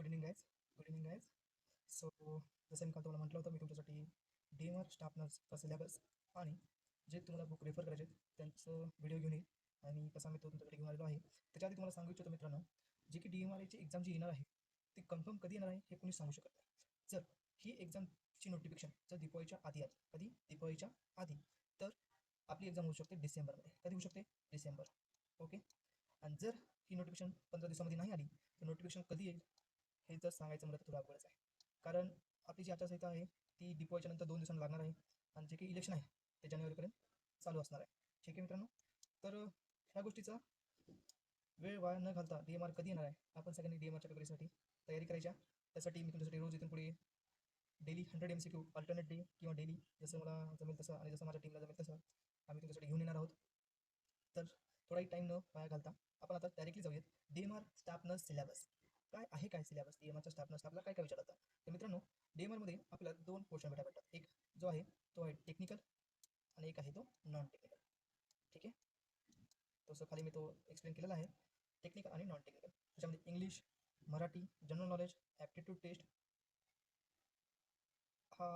Good evening guys good evening guys so जसं मी काल तुम्हाला म्हटलं होतं मी तुमच्यासाठी. डी एम आर सिलेबस आणि जे तुम्हाला बुक रेफर करायचे आहेत, त्यांचं व्हिडिओ घेऊन येईल आणि कसा मी तो तुमच्याकडे घेऊन आलेलो आहे. त्याच्या आधी तुम्हाला सांगू इच्छितो मित्रांनो जे की डी एम आर एची एक्झाम जी येणार आहे ती कन्फर्म कधी येणार आहे हे कोणी सांगू शकत नाही. जर ही एक्झामची नोटिफिकेशन जर दिवाळीच्या आधी आली कधी? दिवाळीच्या आधी. तर आपली एक्झाम होऊ शकते डिसेंबरमध्ये. कधी होऊ शकते? डिसेंबर. ओके? आणि जर ही नोटिफिकेशन पंधरा दिवसामध्ये नाही आली तर नोटिफिकेशन कधी येईल? हे जर सांगायचं म्हटलं तर थोडं अवघडच आहे. कारण आपली जी आचारसंहिता आहे ती दिवाळीच्या नंतर दोन दिवसांना लागणार आहे आणि जे काही इलेक्शन आहे ते जानेवारीपर्यंत चालू असणार आहे. ठीक आहे मित्रांनो? तर ह्या गोष्टीचा वेळ वाया न घालता डी एम आर कधी येणार आहे आपण सगळ्यांनी डी एम आरच्या पेपरसाठी तयारी करायच्या. त्यासाठी मी तुमच्यासाठी रोज इथून पुढे daily hundred M C Q alternate day किंवा डेली जसं मला जमेल तसं आणि जसं माझ्या टीमला जमेल तसं आम्ही तुमच्यासाठी घेऊन येणार आहोत. तर थोडाही टाईम न वाया घालता आपण आता डायरेक्टली जाऊयात D M R staff nurse syllabus काय आहे काय सिलेबस डी स्टाफ नर्स आपल्याला काय काय विचारतात तर? मित्रांनो डी आपल्याला दोन पोर्शन भेटा भेटतात. एक जो आहे तो आहे टेक्निकल आणि एक आहे तो नॉन टेक्निकल ठीक आहे? तसं खाली मी तो एक्सप्लेन केलेला आहे. टेक्निकल आणि नॉन टेक्निकल त्याच्यामध्ये English Marathi general knowledge aptitude test हा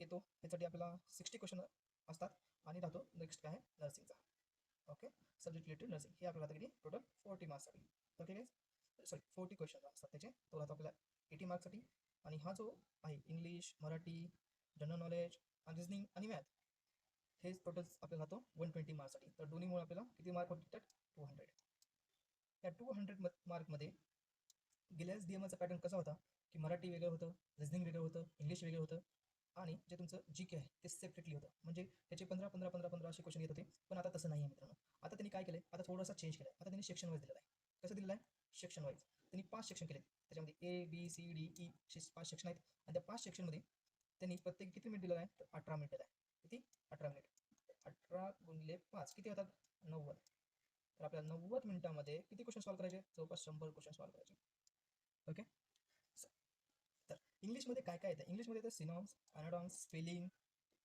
येतो. त्यासाठी आपल्याला सिक्स्टी क्वेश्चन असतात आणि राहतो नेक्स्ट काय आहे? नर्सिंगचा ओके सब्जेक्ट रिलेटेड नर्सिंग हे आपल्याला किती? टोटल फोर्टी मार्क्ससाठी ओके काय सॉरी फोर्टी क्वेश्चन असतात त्याचे. तो राहतो आपल्याला एटी मार्क्ससाठी आणि हा जो आहे इंग्लिश मराठी जनरल नॉलेज आणि रिजनिंग आणि मॅथ हे टोटल आपल्याला राहतो वन ट्वेंटी मार्क्ससाठी तर दोन्हीमुळे आपल्याला किती मार्क होतात टू हंड्रेड या टू हंड्रेड मार्कमध्ये गेल्याच डी एमचा पॅटर्न कसा होता? की मराठी वेगळं होतं रिजनिंग वेगळं होतं इंग्लिश वेगळं होतं आणि जे तुमचं जी के आहे ते सेपरेटली होतं. म्हणजे त्याचे पंधरा पंधरा पंधरा पंधरा असे क्वेश्चन येत होते. पण आता तसं नाही आहे मित्रांनो. आता त्यांनी काय केलं आता थोडासा चेंज केलं आता त्यांनी सेक्शन वाईज दिलेलं आहे. कसं दिलेलं आहे? सेक्शन वाईज त्यांनी पाच सेक्शन केले त्याच्यामध्ये A B C D E असे पाच सेक्शन आहेत. आणि त्या पाच सेक्शनमध्ये त्यांनी प्रत्येक किती मिनिट दिलेला आहे? तर अठरा मिनिट आहे. किती? अठरा मिनिट अठरा गुणिले पाच. किती होतात? नव्वद. तर आपल्याला नव्वद मिनिटामध्ये किती क्वेश्चन सॉल्व्ह करायचे? जवळपास शंभर क्वेश्चन सॉल्व्ह करायचे. ओके तर इंग्लिशमध्ये काय काय येतं? इंग्लिशमध्ये येतं synonyms antonyms spelling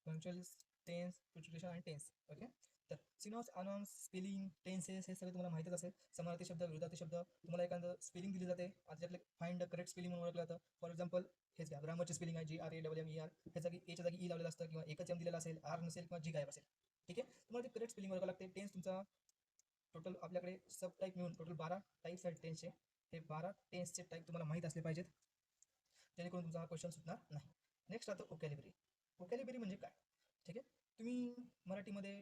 punctuals tense प्रिच्युलेशन आणि टेन्स ओके तर सिनॉम्स अनॉम्स स्पेलिंग टेन्सेस हे सगळे तुम्हाला माहितच असेल. समानार्थी शब्द विरोधार्थी शब्द. तुम्हाला एखादं स्पेलिंग दिली जाते. आणि त्यातले फाइंड करेक्ट स्पेलिंग म्हणून ओळखलं जातं. फॉर एक्झाम्पल हेच घ्या. ग्रामरची स्पेलिंग आहे G R A double M E R ह्या जागी एच्या जागी ई लावलेलं असतं किंवा एकच एम दिलेला असेल आर नसेल किंवा जी गायब असेल. ठीक आहे? तुम्हाला ते करेक्ट स्पेलिंग ओळखावं लागते. टेन्स तुमचा टोटल आपल्याकडे सब टाईप मिळून टोटल बारा टाईप्स आहेत टेन्सचे हे बारा टेन्सचे टाईप तुम्हाला माहीत असले पाहिजेत. जेणेकरून तुमचा हा क्वेश्चन सुटणार नाही. नेक्स्ट राहतं ओकॅलिबरी ओकॅलिबरी म्हणजे काय? ठीक आहे? तुम्ही मराठीमध्ये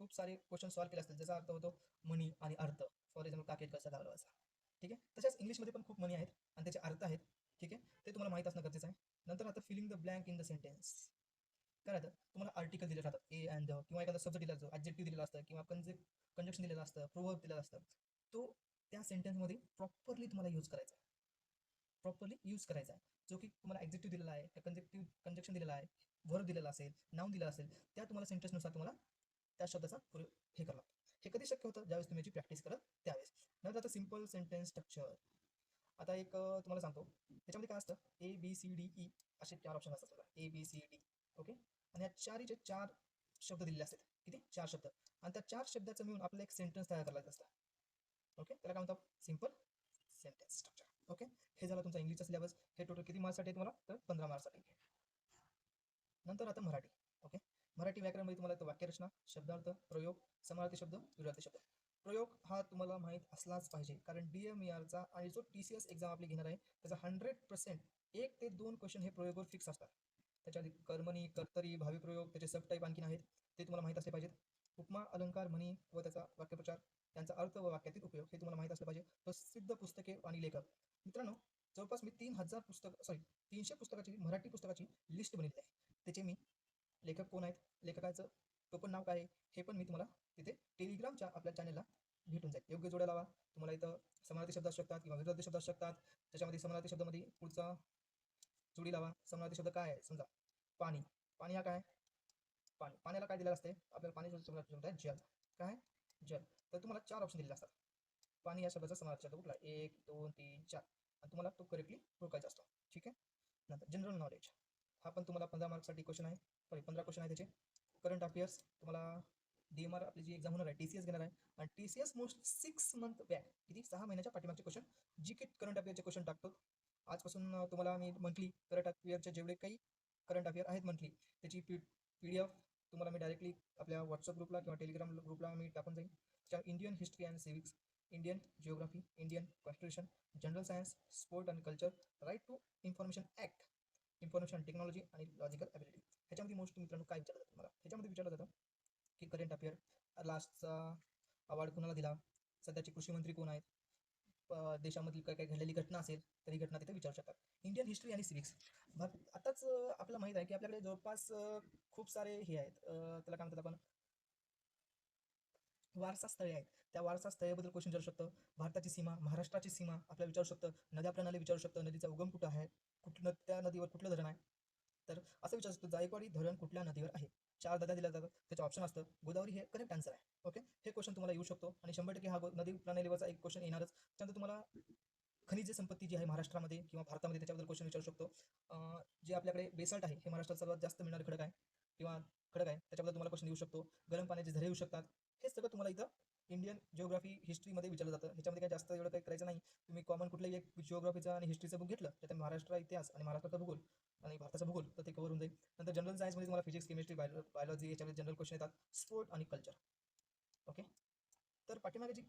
खूप सारे क्वेश्चन सॉल्व केले असतील. ज्याचा अर्थ होतो मनी आणि अर्थ. फॉर एक्झाम्पल काकेट कसा घालवायचा ठीक आहे? तसेच इंग्लिशमध्ये पण खूप मनी आहेत आणि त्याचे अर्थ आहेत. ठीक आहे? ते तुम्हाला माहीत असणं गरजेचं आहे. नंतर आता filling the blank in the sentence काय राहतं? तुम्हाला आर्टिकल दिले राहतात ए अँड द किंवा एखादा सब्जेक्ट दिला असतो. ॲब्जेक्टिव्ह दिलेला असतं किंवा कंजे कंजक्शन दिलेलं असतं प्रोवर्ब दिलेलं असतं. तो त्या सेंटेन्समध्ये प्रॉपरली तुम्हाला यूज करायचा आहे. प्रॉपरली यूज करायचा आहे. जो की तुम्हाला एक्झेक्टिव्ह दिलेला आहे कंजेक्टिव्ह कंजक्शन दिलेला आहे वर्ब दिलेला असेल नाव दिलं असेल त्या तुम्हाला सेंटेन्सनुसार तुम्हाला त्या शब्दाचा हे करा हे कधी शक्य होतं? ज्यावेळेस तुम्ही याची प्रॅक्टिस करत त्यावेळेस. नंतर आता सिंपल सेंटेन्स स्ट्रक्चर आता एक तुम्हाला सांगतो. त्याच्यामध्ये काय असतं? A B C D E असे चार ऑप्शन असतात बघा. A B C D okay आणि या चारीचे चार शब्द दिलेले असतात किती? चार शब्द. आणि त्या चार शब्दाचं मिळून आपल्याला एक सेंटेन्स तयार करायचं असतं. ओके त्याला काय म्हणतात? सिंपल सेंटेन्स स्ट्रक्चर ओके हे झालं तुमचा इंग्लिशचा सिलेबस हे टोटल किती मार्क्ससाठी तुम्हाला? तर पंधरा मार्क्ससाठी नंतर आता मराठी. ओके मराठी व्याकरणमध्ये तुम्हाला वाक्यरचना शब्दार्थ प्रयोग समानार्थी शब्द विरोधी शब्द. प्रयोग हा तुम्हाला माहीत असलाच पाहिजे कारण डी एम आरचा आणि जो टी सी एस एक्झाम आपली घेणार आहे त्याचा हंड्रेड पर्सेंट एक ते दोन क्वेश्चन हे प्रयोगवर फिक्स असतात. त्याच्या कर्मणी कर्तरी भावी प्रयोग त्याचे सब टाईप आणखीन आहेत ते तुम्हाला माहीत असले पाहिजेत. उपमा अलंकार म्हणी व त्याचा वाक्यप्रचार त्यांचा अर्थ व वाक्यातील उपयोग हे तुम्हाला माहीत असलं पाहिजे. प्रसिद्ध पुस्तके आणि लेखक. मित्रांनो जवळपास मी तीन हजार पुस्तक सॉरी तीनशे पुस्तकाची मराठी पुस्तकाची लिस्ट बनलेली आहे. त्याचे मी लेखक कोण आहेत? लेखकाचं तो पण नाव काय आहे? हे पण मी तुम्हाला तिथे टेलिग्रामच्या आपल्या चॅनलला भेटून जाईल. योग्य जोड्या लावा. तुम्हाला इथं समानार्थी शब्द असू शकतात किंवा विरोधी शब्द असू शकतात. त्याच्यामध्ये समानार्थी शब्दामध्ये पुढचा जोडी लावा. समानार्थी शब्द काय आहे? समजा पाणी. पाणी हा काय पाणी. पाण्याला काय दिलेलं असते आपल्याला पाणी समानार्थी शब्द आहे जल. काय? जल. तर तुम्हाला चार ऑप्शन दिलेले असतात. पाणी या शब्दाचा समानार्थी शब्द कुठला एक दोन तीन चार. आणि तुम्हाला तो करेक्टली ओळखायचा असतो. ठीक आहे? नंतर जनरल नॉलेज हा पण तुम्हाला पंधरा मार्क्ससाठी क्वेश्चन आहे. सॉरी पंधरा क्वेश्चन आहे त्याचे. करंट अफेअर्स तुम्हाला डी एम आर आपली जी एक्झाम होणार आहे टी सी एस घेणार आहे. आणि T C S most six month back किती? सहा महिन्याच्या पाठीमागचे क्वेश्चन जी के करंट अफेअरचे क्वेश्चन टाकतो. आजपासून तुम्हाला मी मंथली करंट अफेअरचे जेवढे काही करंट अफेअर आहेत मंथली त्याची पी पी डी एफ तुम्हाला मी डायरेक्टली आपल्या व्हॉट्सअप ग्रुपला किंवा टेलिग्राम ग्रुपला मी टाकून जाईन. त्या Indian history and civics Indian geography Indian constitution general science sport and culture right to information act information technology आणि लॉजिकल ॲबिलिटी ह्याच्यामध्ये मोस्ट मित्रांनो काय विचारलं जातं तुम्हाला? ह्याच्यामध्ये विचारलं जातं की करंट अफेअर लास्टचा अवॉर्ड कोणाला दिला? सध्याचे कृषी मंत्री कोण आहेत? देशामधील काय काय घडलेली घटना असेल तर ही घटना तिथे विचारू शकतात. इंडियन हिस्ट्री आणि सिविक्स भाग आताच आपल्याला माहीत आहे की आपल्याकडे जवळपास खूप सारे हे आहेत. त्याला काय म्हणतात आपण? वारसा स्थळे आहेत. त्या वारसा स्थळेबद्दल क्वेश्चन विचारू शकतं. भारताची सीमा महाराष्ट्राची सीमा आपल्याला विचारू शकतं. नद्या प्रणाली विचारू शकतं. नदीचा उगम कुठं आहे? कुठलं त्या नदीवर कुठलं धरण आहे? तर असं विचारतो शकतो जायकवाडी धरण कुठल्या नदीवर आहे? चार दादा दिल्या जातात त्याचं ऑप्शन असतं गोदावरी हे करेक्ट आन्सर आहे. ओके हे क्वेश्चन तुम्हाला येऊ शकतो आणि शंभर टक्के हा नदी प्रणालीवरचा एक क्वेश्चन येणारच. त्यानंतर तुम्हाला खनिज संपत्ती जी आहे महाराष्ट्रामध्ये किंवा भारतामध्ये त्याच्याबद्दल क्वेश्चन विचारू शकतो. जे आपल्याकडे बेसल्ट आहे हे महाराष्ट्रात सर्वात जास्त मिळणारे खडक आहे किंवा खडक आहे त्याच्याबद्दल तुम्हाला क्वेश्चन येऊ शकतो. गरम पाण्याचे झरे येऊ शकतात. हे सगळं तुम्हाला इथं इंडियन जिओग्राफी हिस्ट्रीमध्ये विचारलं जातं. ह्याच्यामध्ये काही जास्त एवढं काही करायचं नाही. तुम्ही कॉमन कुठलंही एक जिओग्राफीचा आणि हिस्ट्रीचं बुक घेतलं त्यात महाराष्ट्र इतिहास आणि महाराष्ट्राचा भूगोल आणि भारताचा भूगोल तर ते कवर होऊन जाईल. नंतर जनरल सायन्समध्ये तुम्हाला फिजिक्स केमिस्ट्री बायोलॉजी याच्यामध्ये जनरल क्वेश्चन येतात. स्पोर्ट आणि कल्चर ओके तर पाठीमागे जी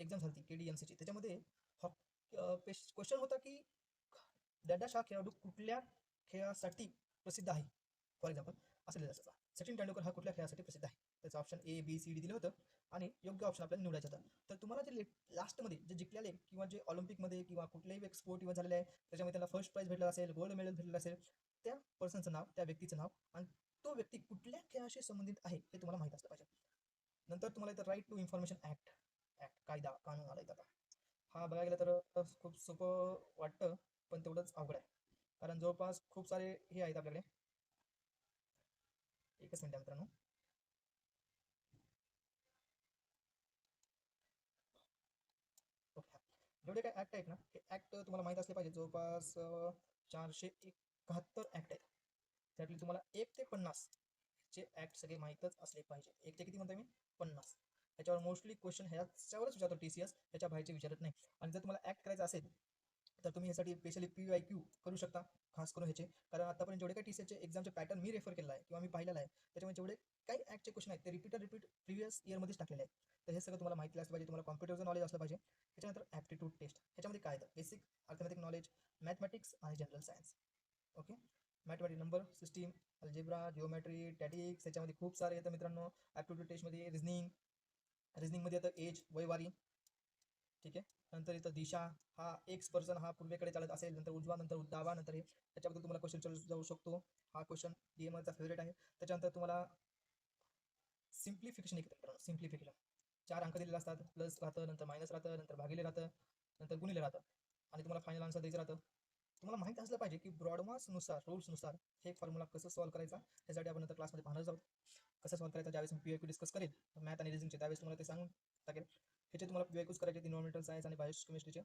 एक्झाम झाली के डी एम सीची त्याच्यामध्ये क्वेश्चन होता की डॅडाश हा खेळाडू कुठल्या खेळासाठी प्रसिद्ध आहे? फॉर एक्झाम्पल असं लिहिलं सचिन तेंडुलकर हा कुठल्या खेळासाठी प्रसिद्ध आहे? त्याचं option A B C D दिलं होतं. आणि योग्य ऑप्शन आपल्याला निवडायचं होतं. तर तुम्हाला जे लास्टमध्ये जे जिंकलेले किंवा जे ऑलिम्पिकमध्ये किंवा कुठल्याही एक स्पोर्ट इव्हेंट झालेले आहे त्याच्यामध्ये त्याला फर्स्ट प्राईज भेटला असेल गोल्ड मेडल भेटलेलं असेल त्या पर्सनचं नाव त्या व्यक्तीचं नाव आणि तो व्यक्ती कुठल्या खेळाशी संबंधित आहे हे तुम्हाला माहीत असलं पाहिजे. नंतर तुम्हाला इथं right to information act act कायदा कानून आला इथं आता. हा बघायला गेलं तर खूप सोपं वाटतं पण तेवढंच अवघड आहे. कारण जवळपास खूप सारे हे आहेत आपल्याकडे. एकच मिनिट मित्रांनो ओके जेवढे काय ॲक्ट आहेत ना हे ॲक्ट तुम्हाला माहीत असले पाहिजे. जवळपास चारशे एकाहत्तर ॲक्ट आहेत. त्यातली तुम्हाला एक ते पन्नास चे ॲक्ट सगळे माहीतच असले पाहिजे. एक ते किती म्हणतो मी? पन्नास. ह्याच्यावर मोस्टली क्वेश्चन ह्याच्यावरच विचारतो टी सी एस ह्याच्या बाहेरचे विचारत नाही. आणि जर तुम्हाला ॲक्ट करायचं असेल तर तुम्ही ह्यासाठी स्पेशली पी वाय क्यू करू शकता खास करून ह्याचे. कारण आतापर्यंत जेवढे काही टी सी एसचे एक्झामचे पॅटर्न मी रेफर केला आहे किंवा मी पाहिलेला आहे त्याच्यामुळे जेवढे काही ॲक्टचे क्वेश्चन आहेत. ते रिपीट रिपीट प्रिव्हियस इयरमध्येच टाकलेले आहेत. तर हे सगळं तुम्हाला माहिती असलं पाहिजे. तुम्हाला कॉम्प्युटरचं नॉलेज असलं पाहिजे. त्याच्यानंतर ॲप्टिट्यूड टेस्ट ह्याच्यामध्ये काय येतं? बेसिक अर्थमॅटिक नॉलेज मॅथमॅटिक्स आणि general science okay mathematic number system algebra geometry statistics याच्यामध्ये खूप सारे येतं मित्रांनो. ॲप्टिट्यूड टेस्टमध्ये रिझनिंग रिझनिंगमध्ये येतं एज वयवारी. ठीक आहे? नंतर इथं दिशा. हा एक्स पर्सन हा पूर्वेकडे चालत असेल. नंतर उजवा नंतर डावा नंतर हे. त्याच्याबद्दल तुम्हाला क्वेश्चन चालू जाऊ शकतो. हा क्वेश्चन डी एमचा फेवरेट आहे. त्याच्यानंतर तुम्हाला सिम्प्लिफिकेशन एक मित्रांनो सिम्प्लिफिकेशन चार अंक दिलेले असतात प्लस राहतं नंतर मायनस राहतं नंतर भागिले राहतं नंतर गुणिले राहतं. आणि तुम्हाला फायनल आन्सर द्यायचं राहतं. तुम्हाला माहीत असलं पाहिजे की ब्रॉडमासनुसार रूल्सनुसार हे फॉर्म्युला कसं सॉल्व्ह करायचा त्यासाठी आपण नंतर क्लासमध्ये पाहणार आहोत. कसं सॉल्व्ह करायचं ज्यावेळेस मी पी क्यू डिस्कस करेल मॅथ आणि रिझिंगचे त्यावेळेस तुम्हाला ते सांगून टाकेल ह्याचे तुम्हाला पी क्यूज करायचे इन्व्हायरमेंटल सायन्स आणि बायो केमिस्ट्रीचे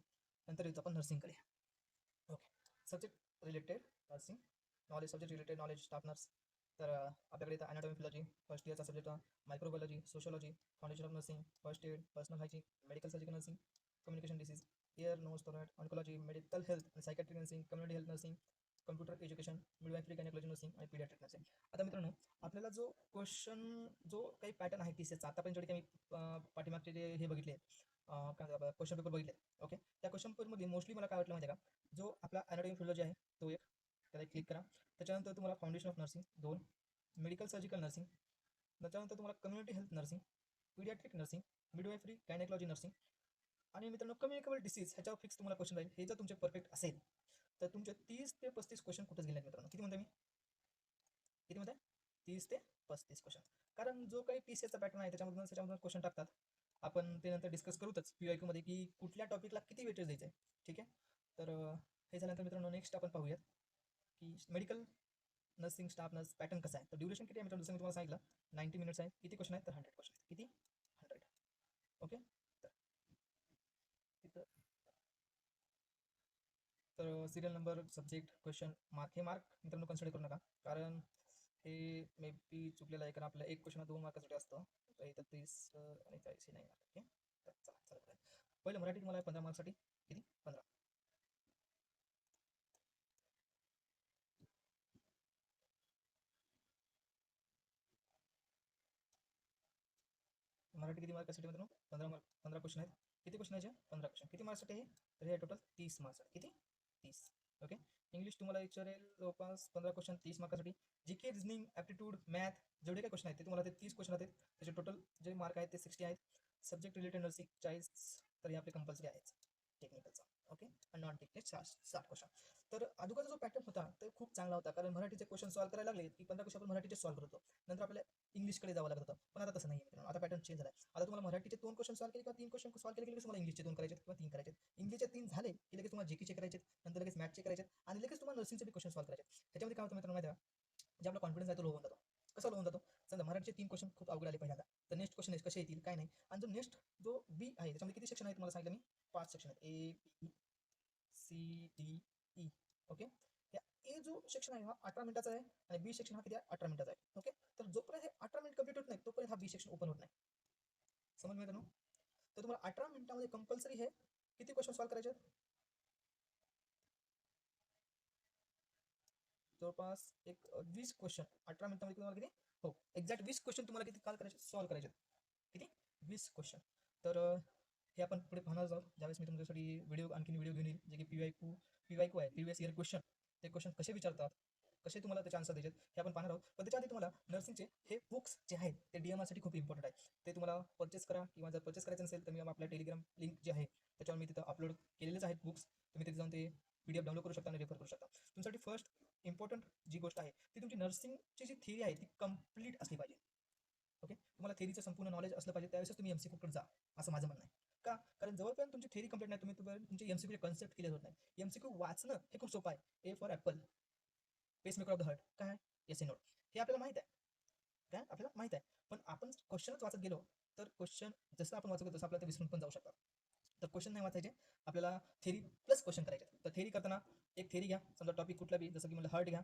नंतर येतो आपण नर्सिंग करूया okay subject related nursing knowledge subject related knowledge staff nurse तर आपल्याकडे इथं anatomy physiology first इयरचा subject microbiology sociology foundation of nursing first aid personal hygiene medical surgical nursing communication disease ear nose throat oncology medical health आणि psychiatric nursing community health nursing computer education midwifery gynaecology nursing आणि paediatric nursing आता मित्रांनो आपल्याला जो question जो काही pattern आहे T सीचा आतापर्यंत जेवढे काही पाठीमागचे जे हे बघितले काय क्वेश्चन पेपर बघितले ओके त्या क्वेश्चन पेपरमध्ये मोस्टली मला काय वाटलं माहिती का? जो आपला अॅनाटॉमी फिलॉजी आहे तो एक त्याला क्लिक करा. त्याच्यानंतर तुम्हाला फाउंडेशन ऑफ नर्सिंग दोन मेडिकल सर्जिकल नर्सिंग त्याच्यानंतर तुम्हाला community health nursing paediatric nursing midwifery gynaecology nursing आणि मित्रांनो कम्युनिकेबल डिसीज ह्याच्यावर फिक्स तुम्हाला क्वेश्चन राहील. हे जर तुमचे परफेक्ट असेल तर तुमचे तीस ते पस्तीस क्वेश्चन कुठेच गेले मित्रांनो. किती म्हणते मी? किती म्हणते तीस ते पस्तीस क्वेश्चन कारण जो काही टी सी एचा पॅटर्न आहे त्याच्यामधून त्याच्यामधून क्वेश्चन टाकतात. आपण ते नंतर डिस्कस करूतच पी आय क्यूमध्ये की कुठल्या टॉपिकला किती वेटेज द्यायचं आहे. ठीक आहे? तर हे झाल्यानंतर मित्रांनो नेक्स्ट आपण पाहूयात. की medical nursing staff nurse pattern कसं आहे? तर ड्युरेशन किती आहे मित्रांनो? जसं मी तुम्हाला सांगितलं नाईन्टी मिनिट्स आहे. किती क्वेश्चन आहेत? तर हंड्रेड क्वेश्चन आहेत. किती? हंड्रेड ओके तर तर serial number subject question mark हे मार्क मित्रांनो कन्सिडर करू नका. कारण हे मे बी चुकलेलं आहे. कारण आपल्याला एक क्वेश्चन दोन मार्कासाठी असतं. तर इथं तीस आणि चाळीस हे नाही ओके पहिलं मराठी तुम्हाला पंधरा मार्कसाठी किती? पंधरा. मराठी किती मार्कासाठी मित्रांनो? पंधरा मार्क पंधरा क्वेश्चन आहेत. किती क्वेश्चन आहे पंधरा क्वेश्चन किती मार्क्ससाठी आहे तर हे टोटल तीस मार्क्स किती? तीस. ओके इंग्लिश तुम्हाला विचारेल जवळपास पंधरा क्वेश्चन तीस मार्कासाठी G K reasoning aptitude math जेवढे काही क्वेश्चन आहेत ते तुम्हाला ते तीस क्वेश्चन आहेत. त्याचे टोटल जे मार्क आहेत ते सिक्स्टी आहेत. सब्जेक्ट रिलेटेड नर्सिंग चाळीस तर हे आपले कंपल्सरी आहेच. टेक्निकलचा ओके आणि नॉन टेक्निक साठ क्वेश्चन तर अगोदरचा जो पॅटर्न होता तो खूप चांगला होता. कारण मराठीचे क्वेश्चन सॉल्व्ह करायला लागले की पंधरा क्वेश्चन आपण मराठीचे सॉल्व्ह करतो. नंतर आपल्याला इंग्लिशकडे जावं लागत होतं. पण आता तसं नाही मित्रांनो. आता पॅटर्न चेंज झाला आता तुम्हाला मराठीचे दोन क्वेश्चन सॉल्व केले किंवा तीन क्वेश्चन सॉल्व केले की तुम्हाला इंग्लिशचे दोन करायचे किंवा तीन करायचे इंग्लिशचे तीन झाले की लगेच तुम्हाला जीकेचे करायचे नंतर लगेच मॅथचे करायचे आणि लगेच तुम्हाला नर्सिंगचे बी क्वेश्चन सॉल्व्ह करायचे त्याच्यामध्ये काय होतं मित्रांनो माहिती आहे जे आपला कॉन्फिडन्स आहे तो लो होऊन जातो. कसा लो होऊन जातो? समजा मराठीचे तीन क्वेश्चन खूप अवघड आले पहिल्यांदा तर नेक्स्ट क्वेश्चन कसे येतील काय नाही. आणि जो नेक्स्ट जो बी आहे त्याच्यामध्ये किती सेक्शन आहे तुम्हाला सांगितलं मी? पाच सेक्शन आहेत. A B C D E okay A जो सेक्शन आहे हा अठरा मिनिटाचा आहे आणि बी सेक्शन हा किती आहे? अठरा मिनिटाचा आहे. ओके तर जोपर्यंत हे अठरा मिनिट कंप्लीट होत नाही तोपर्यंत हा बी सेक्शन ओपन होत नाही. समज मिळतं तर तुम्हाला अठरा मिनिटामध्ये कंपल्सरी हे किती क्वेश्चन सॉल्व्ह करायचे आहेत? जवळपास एक वीस क्वेश्चन अठरा मिनिटामध्ये तुम्हाला किती? हो एक्झॅक्ट वीस क्वेश्चन तुम्हाला किती काल करायचे सॉल्व करायचे आहेत. किती? वीस क्वेश्चन तर हे आपण पुढे पाहणार आहोत ज्यावेळेस मी तुमच्यासाठी व्हिडिओ आणखी व्हिडिओ घेऊन येईल जे की P Y Q P Y Q आहे प्रिव्हियस इयर क्वेश्चन ते क्वेश्चन कसे विचारतात? कसे तुम्हाला त्याचे आन्सर द्यायचे हे आपण पाहणार आहोत. पण त्याच्या आधी तुम्हाला नर्सिंगचे हे बुक्स जे आहेत ते डी एम खूप इम्पॉर्टंट आहे. ते तुम्हाला परचेस करा किंवा जर परचेस करायचं नसेल तर मी आपल्या टेलिग्राम लिंक जे आहे त्याच्यावर मी तिथं अपलोड केलेलेच आहेत बुक्स तुम्ही तिथे जाऊन ते पी डी एफ डाउनलोड करू शकता आणि रेफर करू शकता. तुमच्यासाठी फर्स्ट इम्पॉर्टंट जी गोष्ट आहे ती तुमची नर्सिंगची जी थिअरी आहे ती कंप्लीट असली पाहिजे. ओके तुम्हाला थेरीचं संपूर्ण नॉलेज असलं पाहिजे त्यावेळेस तुम्ही एमसी जा असं माझं म्हणणं आहे. का? कारण जवळपर्यंत तुमची थेरी कंप्लीट नाही तुम्ही तुमचे एम कन्सेप्ट क्लिअर होत नाही. एम सी वाचणं हे खूप सोपं आहे. A for apple pacemaker of the heart काय एस ए नोट हे आपल्याला माहीत आहे. काय? आपल्याला माहीत आहे. पण आपण क्वेश्चनच वाचत गेलो तर क्वेश्चन जसं आपण वाचतो तसं आपल्याला ते विसरून पण जाऊ शकतात. तर क्वेश्चन नाही वाचायचे. आपल्याला थेरी प्लस क्वेश्चन करायचे तर थेरी करताना एक थेरी घ्या. समजा टॉपिक कुठला बी जसं की मला हर्ट घ्या.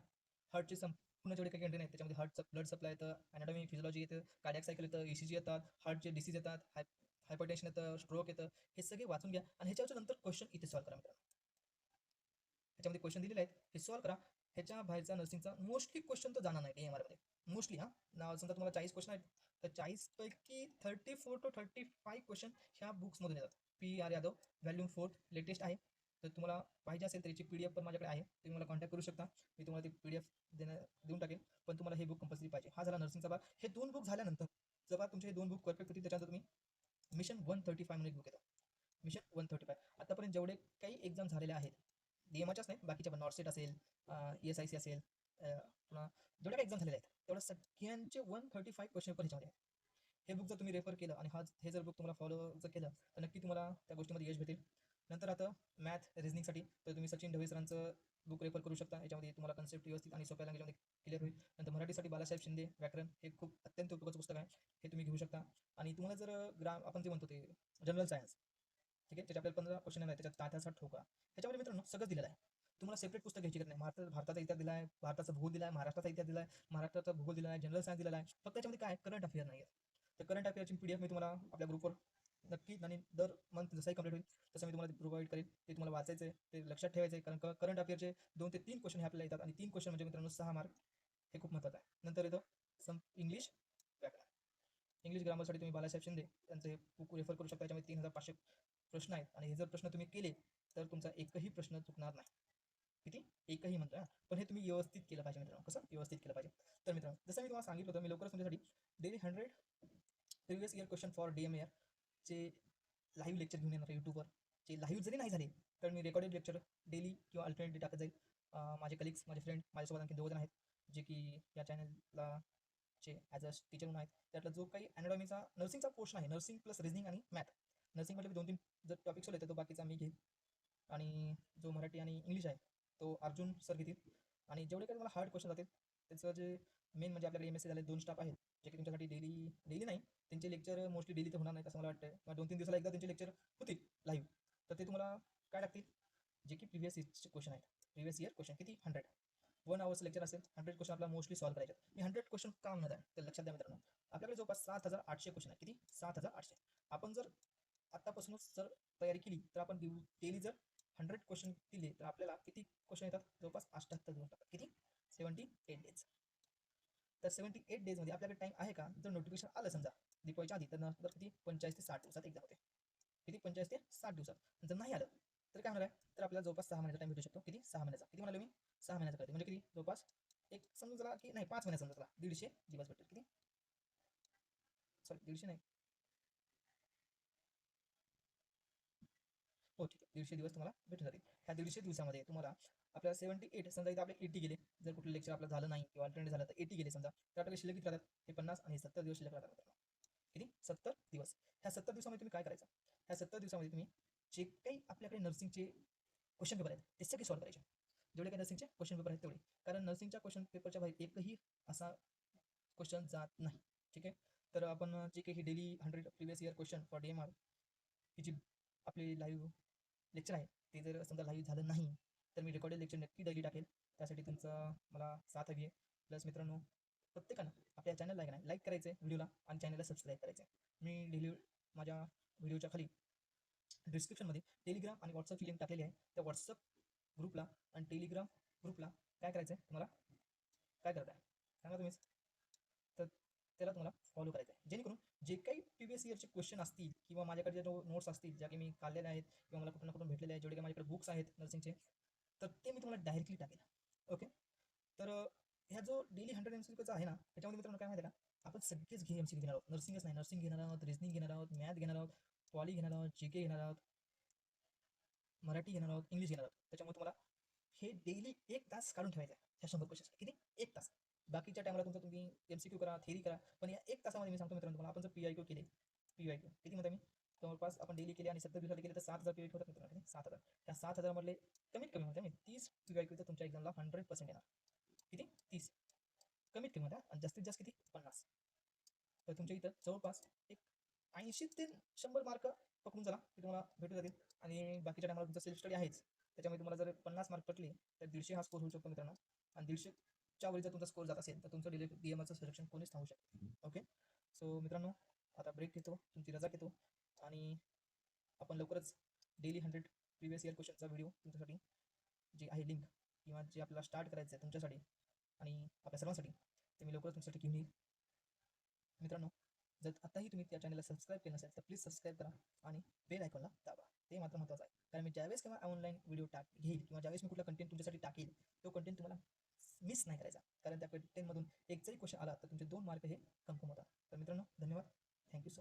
हर्टची संपूर्ण जेवढे काही कंटेन आहेत त्याच्यामध्ये हार्टचं ब्लड सप्लाय येतं अॅनाटॉमी फिजिलॉजी येतं कार्डियक सायकल येतं ई सी जी येतात हार्टचे डिसीज येतात हाय हायपरटेन्शन येतं स्ट्रोक येतं हे सगळे वाचून घ्या. आणि ह्याच्यावरच्या नंतर क्वेश्चन इथे सॉल्व करा मित्रांनो. ह्याच्यामध्ये क्वेश्चन दिलेले आहेत. हे सॉल्व करा. ह्याच्या बाहेरचा नर्सिंगचा मोस्टली क्वेश्चन तर जाणार नाही एम आरमध्ये मोस्टली हां. ना समजा तुम्हाला चाळीस क्वेश्चन आहेत. तर चाळीसपैकी thirty four to thirty five question ह्या बुक्समधून येतात. P R Yadav volume fourth latest आहे. तर तुम्हाला पाहिजे असेल तर याची पी डी एफ पण माझ्याकडे आहे. तुम्ही मला कॉन्टॅक्ट करू शकता. मी तुम्हाला ती पी डी एफ देण्या देऊन टाकेल पण तुम्हाला हे बुक कंपल्सरी पाहिजे. हा झाला नर्सिंगचा भाग. हे दोन बुक झाल्यानंतर जेव्हा तुमचे हे दोन बुक परफेक्ट होतील त्याच्यानंतर तुम्ही मिशन वन थर्टी फाय म्हणून एक बुक येतं. मिशन वन थर्टी फाय आतापर्यंत जेवढे काही एक्झाम झालेले आहेत डी नाही बाकीच्या पण नॉर्सेट असेल ई एस आय सी असेल पुन्हा जेवढ्या काही एक्झाम झालेल्या आहेत तेवढ्या सगळ्यांचे वन थर्टी फाईव्ह क्वेश्चन पण ह्याच्यामध्ये आहे हे बुक जर तुम्ही रेफर केलं आणि हा हे जर बुक तुम्हाला फॉलो जर केलं तर नक्की तुम्हाला त्या गोष्टीमध्ये यश भेटेल. नंतर आता मॅथ रिजनिंगसाठी तर तुम्ही सचिन ढवे सरांचं बुक रेफर करू शकता. याच्यामध्ये तुम्हाला कन्सेप्ट व्यवस्थित आणि सोप्या लँग्वेजमध्ये क्लिअर होईल. नंतर मराठीसाठी बालासाहेब शिंदे व्याकरण हे खूप अत्यंत उपयोगाचं पुस्तक आहे. हे तुम्ही घेऊ शकता. आणि तुम्हाला जर ग्राम आपण जे म्हणतो ते जनरल सायन्स ठीक आहे? त्याच्या आपल्याला पंधरा क्वेश्चन आहे त्याच्यात तात्याचा ठोका. ह्याच्यामध्ये मित्रांनो सगळं दिलेलं आहे. तुम्हाला सेपरेट पुस्तक घ्यायची नाही. भारत भारताचा इतिहास दिला आहे भारताचा भूगोल दिला आहे महाराष्ट्राचा इतिहास दिला आहे महाराष्ट्राचा भूगोल दिला आहे जनरल सायन्स दिला आहे. फक्त त्याच्यामध्ये काय करंट अफेअर नाही आहे तर करंट अफेअरची पी डी एफ मी तुम्हाला आपल्या ग्रुपवर नक्की आणि दर मंथ जसंही कंप्लीट होईल तसं मी तुम्हाला प्रोव्हाइड करेल ते तुम्हाला वाचायचं आहे ते लक्षात ठेवायचं आहे कारण करंट अफेअरचे दोन ते तीन क्वेश्चन हे आपल्याला येतात आणि तीन क्वेश्चन म्हणजे मित्रांनो सहा मार्क हे खूप महत्त्वाचं आहे. नंतर येतं सम इंग्लिश व्याकरण. इंग्लिश ग्रामरसाठी तुम्ही बालासाहेब शिंदे यांचे बुक रेफर करू शकता त्याच्यामध्ये तीन हजार पाचशे प्रश्न आहेत. आणि हे जर प्रश्न तुम्ही केले तर तुमचा एकही प्रश्न चुकणार नाही. किती? एकही म्हणतो हा. पण हे तुम्ही व्यवस्थित केलं पाहिजे मित्रांनो. कसं? व्यवस्थित केलं पाहिजे. तर मित्रांनो जसं मी तुम्हाला सांगितलं होतं मी लवकरच तुमच्यासाठी daily hundred previous year question for D M E R जे लाईव्ह लेक्चर घेऊन येणार यूट्यूबवर जे लाईव्ह जरी नाही झाले तर मी रेकॉर्डेड लेक्चर डेली किंवा अल्टरनेटली टाकत जाईल. माझे कलिग्स माझे फ्रेंड माझ्यासोबत आणखी दोघजण आहेत जे की या चॅनलला चे ॲज अ टीचर म्हणून आहेत. त्यातला जो काही अॅनाटॉमीचा नर्सिंगचा पोर्शन आहे नर्सिंग प्लस रिझनिंग आणि मॅथ नर्सिंगमध्ये दोन तीन जर टॉपिक्स होते तर तो बाकीचा मी घेईल. आणि जो मराठी आणि इंग्लिश आहे तो अर्जुन सर घेतील. आणि जेवढे काही तुम्हाला हार्ड क्वेश्चन जातील त्याचं जे मेन म्हणजे आपल्याकडे एम एस सी झाले दोन स्टाफ आहेत. जे की तुमच्यासाठी डेली डेली नाही. त्यांचे लेक्चर मोस्टली डेली तर होणार नाही असं मला वाटतं किंवा दोन तीन दिवसाला एकदा त्यांचे लेक्चर होतील लाईव्ह तर ते तुम्हाला काय लागतील? जे की प्रिव्हियस इयरचे क्वेश्चन आहेत. प्रिव्हियस इयर क्वेश्चन किती? हंड्रेड वन आवर्स लेक्चर असेल हंड्रेड क्वेश्चन आपल्याला मोस्टली सॉल्व करायचे मी हंड्रेड क्वेश्चन का म्हणत आहे? तर लक्षात द्या मित्रांनो. आपल्याकडे जवळपास सात हजार आठशे क्वेश्चन आहे किती? सात हजार आठशे. आपण जर आत्तापासूनच जर तयारी केली तर आपण डेली जर हंड्रेड क्वेश्चन दिले तर आपल्याला किती क्वेश्चन येतात? जवळपास अठ्ठ्याहत्तर दिवस लागतात किती? सेवन्टी एट डेज तर सेव्हन्टी एट डेजमध्ये आपल्याकडे टाईम आहे का? जर नोटिफिकेशन आलं समजा दिपावलीच्या आधी तर नंतर किती? पंचेचाळीस ते साठ दिवसात एक्झाम होते. किती? पंचेचाळीस ते साठ दिवसात. जर नाही आलं तर काय होणार आहे? तर आपल्याला जवळपास सहा महिन्याचा टाइम भेटू शकतो. किती? सहा महिन्याचा. किती म्हणालो मी? सहा महिन्याचा करते म्हणजे किती? जवळपास एक समजला की नाही पाच महिन्याचा समजा दीडशे दिवस भेटेल. किती? सॉरी दीडशे नाही. हो ठीक आहे. दीडशे दिवस तुम्हाला भेटून जातील. ह्या दीडशे दिवसामध्ये तुम्हाला आपल्याला सेव्हन्टी एट समजा इथं आपले एटी गेले. जर कुठलं लेक्चर आपलं झालं नाही किंवा अल्टरनेट झालं तर एटी गेले समजा. तर आपल्याला शिल्लक किती राहतात? हे पन्नास आणि सत्तर दिवस शिल्लक राहतात. किती? सत्तर दिवस. ह्या सत्तर दिवसामध्ये तुम्ही काय करायचं? ह्या सत्तर दिवसामध्ये तुम्ही जे काही आपल्याकडे नर्सिंगचे क्वेश्चन पेपर आहेत ते सगळे सॉल्व्ह करायचे. जेवढे काही नर्सिंगचे क्वेश्चन पेपर आहेत तेवढे. कारण नर्सिंगच्या क्वेश्चन पेपरच्या बाहेर एकही असा क्वेश्चन जात नाही. ठीक आहे? तर आपण जे काही daily hundred previous year question for D M R ही जी आपली लाईव्ह लेक्चर आहे. ते जर समजा लाईव्ह झालं नाही तर मी रेकॉर्डेड लेक्चर नक्की डेली टाकेल. त्यासाठी तुमचं मला साथ हवी आहे. प्लस मित्रांनो प्रत्येकानं आपल्या चॅनलला नाही लाईक करायचं आहे व्हिडिओला आणि चॅनलला सबस्क्राईब करायचं आहे मी डेली माझ्या व्हिडिओच्या खाली डिस्क्रिप्शनमध्ये टेलिग्राम आणि व्हॉट्सअपची लिंक टाकलेली आहे. त्या व्हॉट्सअप ग्रुपला आणि टेलिग्राम ग्रुपला काय करायचं आहे तुम्हाला काय करत आहे सांगा तुम्हीच. तर त्याला तुम्हाला फॉलो करायचं आहे जेणेकरून जे काही प्रिव्हियस इयरचे क्वेश्चन असतील किंवा माझ्याकडे जे नोट्स असतील ज्या की मी काढलेल्या आहेत किंवा मला कुठं ना कुठून भेटलेले आहेत जेवढे काही माझ्याकडे बुक्स आहेत नर्सिंगचे तर ते मी तुम्हाला डायरेक्टली टाकेल ओके तर ह्या जो डेली हंड्रेड एम सी आहे ना त्याच्यामध्ये मित्रांनो काय माहिती आहे का? आपण सगळेच घे एम सी घेणार आहोत. नर्सिंगच नाही. नर्सिंग घेणार आहोत रिजनिंग घेणार आहोत मॅथ घेणार आहोत पॉली घेणार आहोत जी के घेणार आहोत मराठी घेणार आहोत इंग्लिश घेणार आहोत. त्याच्यामुळे तुम्हाला हे डेली एक तास काढून ठेवायचं आहे ह्या शंभर क्वेश्चन किती? एक तास. बाकीच्या टायमाला तुमचं तुम्ही एम सी क्यू करा थेरी करा. पण या एक तासामध्ये मी सांगतो मित्रांनो तुम्हाला आपण जर पी आय क्यू केले पी आय क्यू किती म्हणता मी? जवळपास आपण डेली केले आणि सत्तर दिवसाला केले तर सात हजार पी आय क्यू होतात मित्रांनो सात हजार. त्या सात हजारमधले कमीत कमी म्हणते मी तीस पी आय क्यू तर तुमच्या एक्झामला हंड्रेड पर्सेंट येणार. किती? तीस. कमीत कमी होता आणि जास्तीत जास्त किती? पन्नास. तर तुमच्या इथं जवळपास एक ऐंशी ते शंभर मार्क पकडून चला ते तुम्हाला भेटून जातील. आणि बाकीच्या टायमाला तुमचा सेल्फ स्टडी आहेच. त्याच्यामुळे तुम्हाला जर पन्नास मार्क पटले तर दीडशे हा स्कोर होऊ शकतो मित्रांनो. आणि दीडशे दीडशेच्या वरी जर तुमचा स्कोर जात असेल तर तुमचं डिले डी एमचं सिलेक्शन कोणीच थांबू शकते ओके सो मित्रांनो आता ब्रेक घेतो तुमची रजा घेतो आणि आपण लवकरच डेली हंड्रेड प्रिवियस इयर क्वेश्चनचा व्हिडिओ तुमच्यासाठी जी आहे लिंक किंवा जे आपल्याला स्टार्ट करायचं आहे तुमच्यासाठी आणि आपल्या सर्वांसाठी ते मी लवकरच तुमच्यासाठी घेऊन येईल. मित्रांनो जर आताही तुम्ही त्या चॅनलला सबस्क्राईब केलं नसेल तर प्लीज सबस्क्राईब करा आणि बेल आयकॉनला दाबा. ते मात्र महत्त्वाचं आहे. कारण मी ज्यावेळेस किंवा ऑनलाईन व्हिडिओ टाक घेईल किंवा ज्यावेळेस मी कुठला कंटेंट तुमच्यासाठी टाकेल तो कंटेंट तुम्हाला मिस नाही करायचा. कारण त्या टेनमधून एक जरी क्वेश्चन आला तर तुमचे दोन मार्क हे कन्फर्म होतात. तर मित्रांनो धन्यवाद. Thank you so much